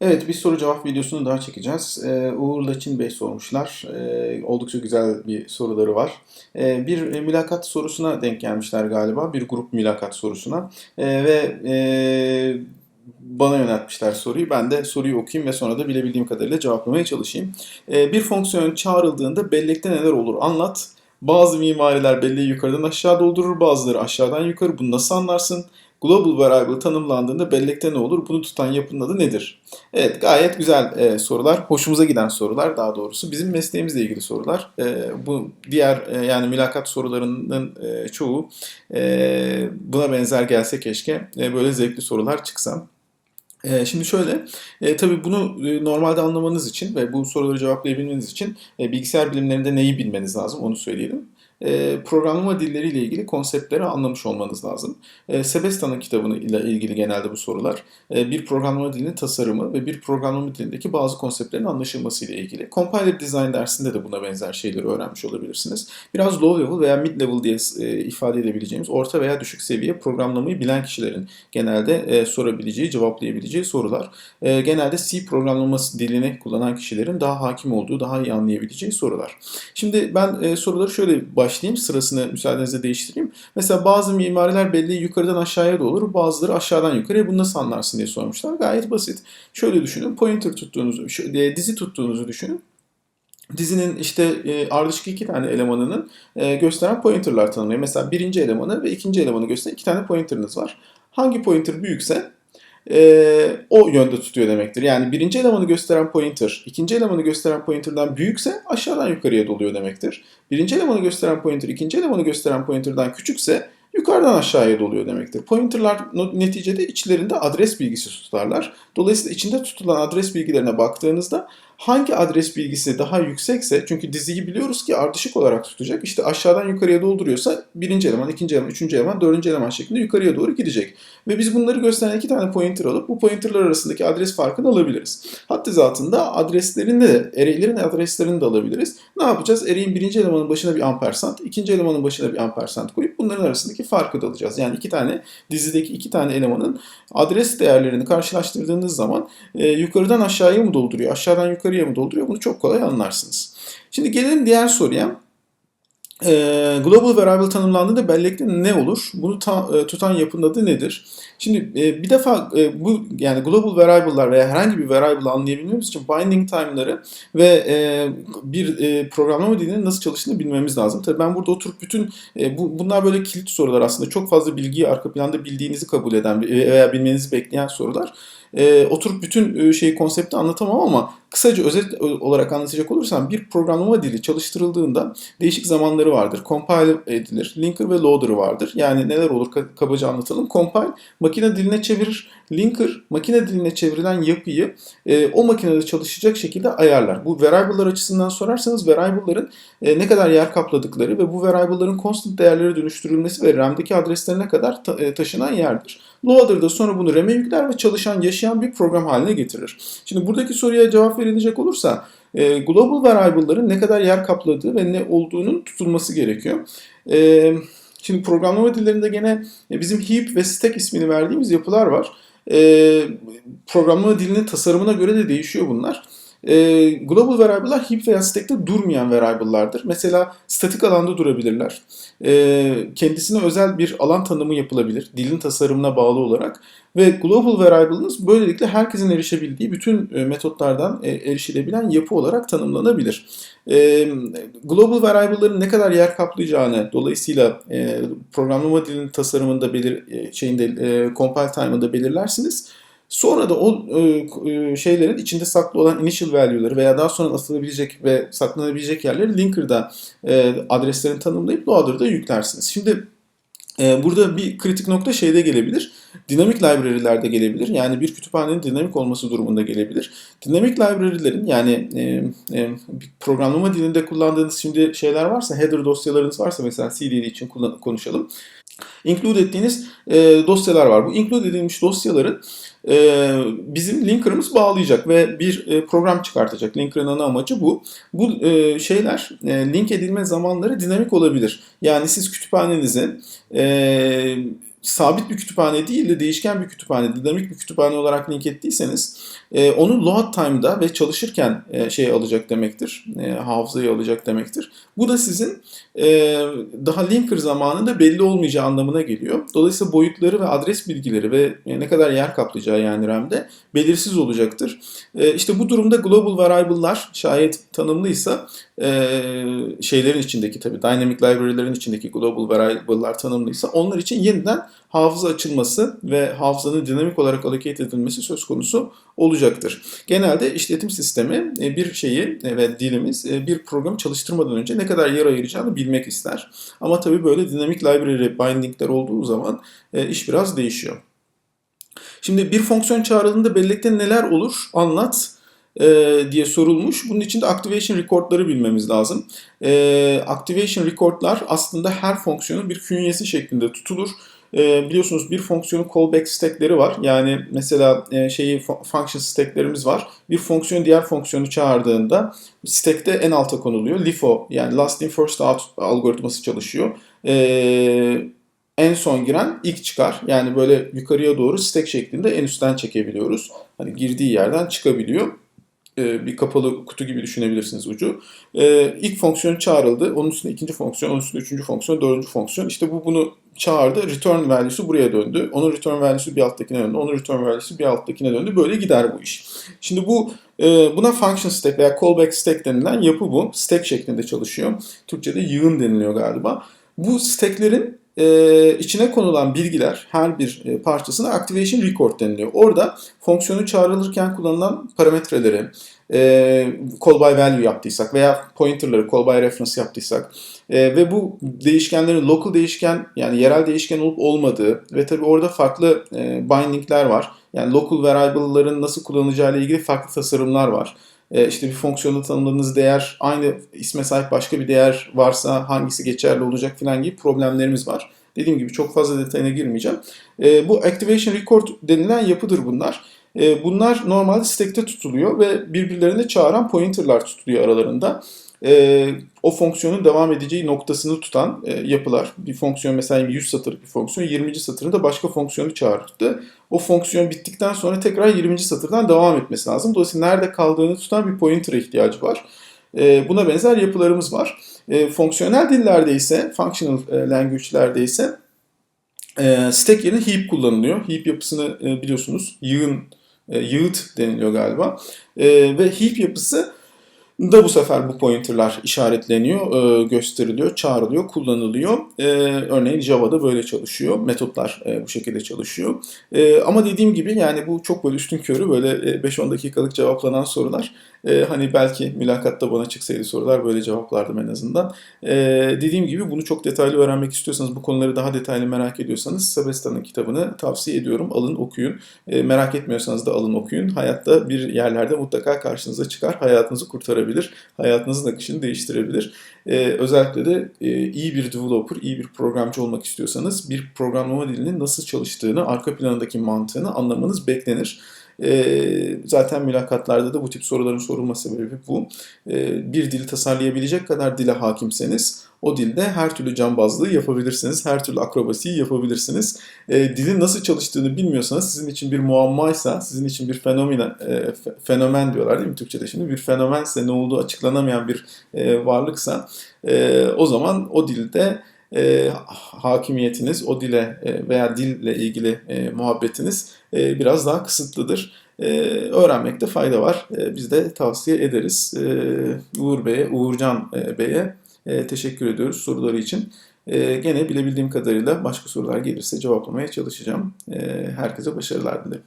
Evet, bir soru cevap videosunu daha çekeceğiz. Ee, Uğur Laçin Bey sormuşlar. Ee, oldukça güzel bir soruları var. Ee, bir e, mülakat sorusuna denk gelmişler galiba. Bir grup mülakat sorusuna. Ee, ve e, bana yöneltmişler soruyu. Ben de soruyu okuyayım ve sonra da bilebildiğim kadarıyla cevaplamaya çalışayım. Ee, bir fonksiyon çağrıldığında bellekte neler olur anlat. Bazı mimariler belleği yukarıdan aşağı doldurur, bazıları aşağıdan yukarı. Bunu nasıl anlarsın? Global variable tanımlandığında bellekte ne olur? Bunu tutan yapının adı nedir? Evet gayet güzel e, sorular. Hoşumuza giden sorular daha doğrusu. Bizim mesleğimizle ilgili sorular. E, bu diğer e, yani mülakat sorularının e, çoğu e, buna benzer gelse keşke. E, böyle zevkli sorular çıksa. E, Şimdi şöyle, e, tabii bunu e, normalde anlamanız için ve bu soruları cevaplayabilmeniz için e, bilgisayar bilimlerinde neyi bilmeniz lazım onu söyleyelim. E, programlama dilleriyle ilgili konseptleri anlamış olmanız lazım. E, Sebastian'ın kitabını ile ilgili genelde bu sorular e, bir programlama dilinin tasarımı ve bir programlama dilindeki bazı konseptlerin anlaşılması ile ilgili. Compiler Design dersinde de buna benzer şeyleri öğrenmiş olabilirsiniz. Biraz low level veya mid level diye e, ifade edebileceğimiz orta veya düşük seviye programlamayı bilen kişilerin genelde e, sorabileceği, cevaplayabileceği sorular. E, genelde C programlaması dilini kullanan kişilerin daha hakim olduğu, daha iyi anlayabileceği sorular. Şimdi ben e, soruları şöyle başlayayım, sırasını müsaadenizle değiştireyim. Mesela bazı mimariler belli yukarıdan aşağıya da olur, bazıları aşağıdan yukarıya. Bunu nasıl anlarsın diye sormuşlar. Gayet basit. Şöyle düşünün, pointer tuttuğunuzu, e, dizi tuttuğunuzu düşünün. Dizinin işte e, ardışık iki tane elemanının e, gösteren pointerlar tanımlıyor. Mesela birinci elemanı ve ikinci elemanı gösteren iki tane pointerınız var. Hangi pointer büyükse e, o yönde tutuyor demektir. Yani birinci elemanı gösteren pointer, ikinci elemanı gösteren pointer'dan büyükse aşağıdan yukarıya doluyor demektir. Birinci elemanı gösteren pointer, ikinci elemanı gösteren pointer'dan küçükse yukarıdan aşağıya doluyor demektir. Pointer'lar neticede içlerinde adres bilgisi tutarlar. Dolayısıyla içinde tutulan adres bilgilerine baktığınızda hangi adres bilgisi daha yüksekse çünkü diziyi biliyoruz ki ardışık olarak tutacak. İşte aşağıdan yukarıya dolduruyorsa birinci eleman, ikinci eleman, üçüncü eleman, dördüncü eleman şeklinde yukarıya doğru gidecek. Ve biz bunları gösteren iki tane pointer alıp bu pointerlar arasındaki adres farkını alabiliriz. Hatta zatında adreslerini de, array'lerin adreslerini de alabiliriz. Ne yapacağız? Array'in birinci elemanın başına bir ampersand, ikinci elemanın başına bir ampersand koyup bunların arasındaki farkı da alacağız. Yani iki tane dizideki iki tane elemanın adres değerlerini karşılaştırdığınız zaman e, yukarıdan aşağıya mı dolduruyor, aşağıdan yukarıya mı dolduruyor bunu çok kolay anlarsınız. Şimdi gelelim diğer soruya. E, global variable tanımlandığında bellekte ne olur? Bunu ta, e, tutan yapının adı nedir? Şimdi e, bir defa e, bu yani global variable'lar veya herhangi bir variable anlayabilmemiz için binding time'ları ve e, bir e, programlama dilinin nasıl çalıştığını bilmemiz lazım. Tabii ben burada oturup bütün e, bu, bunlar böyle kilit sorular aslında. Çok fazla bilgiyi arka planda bildiğinizi kabul eden veya bilmenizi bekleyen sorular. E, oturup bütün şeyi konsepti anlatamam ama kısaca özet olarak anlatacak olursam bir programlama dili çalıştırıldığında değişik zamanları vardır. Compile edilir, linker ve loader vardır. Yani neler olur kabaca anlatalım. Compile makine diline çevirir. Linker makine diline çevrilen yapıyı e, o makinede çalışacak şekilde ayarlar. Bu variable'lar açısından sorarsanız variable'ların e, ne kadar yer kapladıkları ve bu variable'ların constant değerlere dönüştürülmesi ve RAM'deki adreslerine kadar ta, e, taşınan yerdir. Loader da sonra bunu RAM'e yükler ve çalışan, yaşayan bir program haline getirir. Şimdi buradaki soruya cevap verilecek olursa e, global variable'ların ne kadar yer kapladığı ve ne olduğunun tutulması gerekiyor. E, şimdi programlama dillerinde gene bizim heap ve stack ismini verdiğimiz yapılar var. E, programlama dilinin tasarımına göre de değişiyor bunlar. E, global variable'lar heap veya stack'te durmayan variable'lardır. Mesela statik alanda durabilirler. E, kendisine özel bir alan tanımı yapılabilir. Dilin tasarımına bağlı olarak. Ve global variable'ınız böylelikle herkesin erişebildiği bütün e, metotlardan e, erişilebilen yapı olarak tanımlanabilir. E, global variable'ların ne kadar yer kaplayacağını dolayısıyla e, programlama dilinin tasarımında belir e, şeyinde e, compile time'ında belirlersiniz. Sonra da o e, şeylerin içinde saklı olan initial value'ları veya daha sonra asılabilecek ve saklanabilecek yerleri linker'da e, adreslerini tanımlayıp loader'da yüklersiniz. Şimdi e, burada bir kritik nokta şeyde gelebilir. Dinamik library'lerde gelebilir. Yani bir kütüphanenin dinamik olması durumunda gelebilir. Dinamik library'lerin yani e, e, programlama dilinde kullandığınız şimdi şeyler varsa, header dosyalarınız varsa mesela CD için kullan- konuşalım. Include ettiğiniz e, dosyalar var. Bu include edilmiş dosyaların e, bizim linker'ımız bağlayacak ve bir e, program çıkartacak. Linker'ın ana amacı bu. Bu e, şeyler, e, link edilme zamanları dinamik olabilir. Yani siz kütüphanenizi e, sabit bir kütüphane değil de değişken bir kütüphane, dinamik bir kütüphane olarak link ettiyseniz e, onu load time'da ve çalışırken e, şey alacak demektir. E, hafızayı alacak demektir. Bu da sizin e, daha linker zamanında belli olmayacağı anlamına geliyor. Dolayısıyla boyutları ve adres bilgileri ve e, ne kadar yer kaplayacağı yani RAM'de belirsiz olacaktır. E, işte bu durumda global variable'lar şayet tanımlıysa e, şeylerin içindeki tabii dynamic library'lerin içindeki global variable'lar tanımlıysa onlar için yeniden hafıza açılması ve hafızanın dinamik olarak allocate edilmesi söz konusu olacaktır. Genelde işletim sistemi e, bir şeyi e, ve dilimiz e, bir programı çalıştırmadan önce ne kadar yer ayıracağını bilmek ister. Ama tabii böyle dinamik library bindingler olduğu zaman iş biraz değişiyor. Şimdi bir fonksiyon çağrıldığında bellekte neler olur anlat diye sorulmuş. Bunun için de activation record'ları bilmemiz lazım. activation record'lar aslında her fonksiyonun bir künyesi şeklinde tutulur. E, biliyorsunuz bir fonksiyonun callback stackleri var. Yani mesela e, şeyi function stacklerimiz var. Bir fonksiyon diğer fonksiyonu çağırdığında stack'te en alta konuluyor. LIFO yani last in first out algoritması çalışıyor. E, en son giren ilk çıkar. Yani böyle yukarıya doğru stack şeklinde en üstten çekebiliyoruz. Hani girdiği yerden çıkabiliyor bir kapalı kutu gibi düşünebilirsiniz ucu. İlk fonksiyon çağrıldı. Onun üstünde ikinci fonksiyon, onun üstünde üçüncü fonksiyon, dördüncü fonksiyon. İşte bu bunu çağırdı. Return value'su buraya döndü. Onun return value'su bir alttakine döndü. Onun return value'su bir alttakine döndü. Böyle gider bu iş. Şimdi bu e, buna function stack veya callback stack denilen yapı bu. Stack şeklinde çalışıyor. Türkçe'de yığın deniliyor galiba. Bu stacklerin e, içine konulan bilgiler her bir e, parçasına activation record deniliyor. Orada fonksiyonu çağrılırken kullanılan parametreleri, e, call by value yaptıysak veya pointerları call by reference yaptıysak e, ve bu değişkenlerin local değişken yani yerel değişken olup olmadığı ve tabi orada farklı e, bindingler var. Yani local variable'ların nasıl kullanılacağı ile ilgili farklı tasarımlar var. E, işte bir fonksiyonda tanımladığınız değer aynı isme sahip başka bir değer varsa hangisi geçerli olacak filan gibi problemlerimiz var. Dediğim gibi çok fazla detayına girmeyeceğim. E, bu activation record denilen yapıdır bunlar. E, bunlar normalde stack'te tutuluyor ve birbirlerine çağıran pointerlar tutuluyor aralarında. E, o fonksiyonun devam edeceği noktasını tutan e, yapılar. Bir fonksiyon mesela 100 satır bir fonksiyon 20. satırında başka fonksiyonu çağırdı. O fonksiyon bittikten sonra tekrar 20. satırdan devam etmesi lazım. Dolayısıyla nerede kaldığını tutan bir pointer'a ihtiyacı var. E, buna benzer yapılarımız var. E, fonksiyonel dillerde ise, functional e, language'lerde ise e, stack yerine heap kullanılıyor. Heap yapısını e, biliyorsunuz yığın, e, yığıt deniliyor galiba. E, ve heap yapısı da bu sefer bu pointerlar işaretleniyor, e, gösteriliyor, çağrılıyor, kullanılıyor. E, örneğin Java'da böyle çalışıyor. Metotlar e, bu şekilde çalışıyor. Ama dediğim gibi yani bu çok böyle üstün körü böyle 5-10 dakikalık cevaplanan sorular. Hani belki mülakatta bana çıksaydı sorular böyle cevaplardım en azından. Dediğim gibi bunu çok detaylı öğrenmek istiyorsanız, bu konuları daha detaylı merak ediyorsanız Sabesta'nın kitabını tavsiye ediyorum. Alın okuyun. Merak etmiyorsanız da alın okuyun. Hayatta bir yerlerde mutlaka karşınıza çıkar. Hayatınızı kurtarabilir kurtarabilir. Hayatınızın akışını değiştirebilir. Ee, özellikle de e, iyi bir developer, iyi bir programcı olmak istiyorsanız bir programlama dilinin nasıl çalıştığını, arka planındaki mantığını anlamanız beklenir. E, zaten mülakatlarda da bu tip soruların sorulma sebebi bu. E, bir dili tasarlayabilecek kadar dile hakimseniz o dilde her türlü cambazlığı yapabilirsiniz. Her türlü akrobasiyi yapabilirsiniz. E, dilin nasıl çalıştığını bilmiyorsanız sizin için bir muammaysa, sizin için bir fenomen, e, fenomen diyorlar değil mi Türkçe'de şimdi? Bir fenomense ne olduğu açıklanamayan bir e, varlıksa e, o zaman o dilde e, hakimiyetiniz, o dile e, veya dille ilgili e, muhabbetiniz e, biraz daha kısıtlıdır. E, öğrenmekte fayda var. E, biz de tavsiye ederiz. E, Uğur Bey'e, Uğurcan e, Bey'e e, teşekkür ediyoruz soruları için. E, gene bilebildiğim kadarıyla başka sorular gelirse cevaplamaya çalışacağım. E, herkese başarılar dilerim.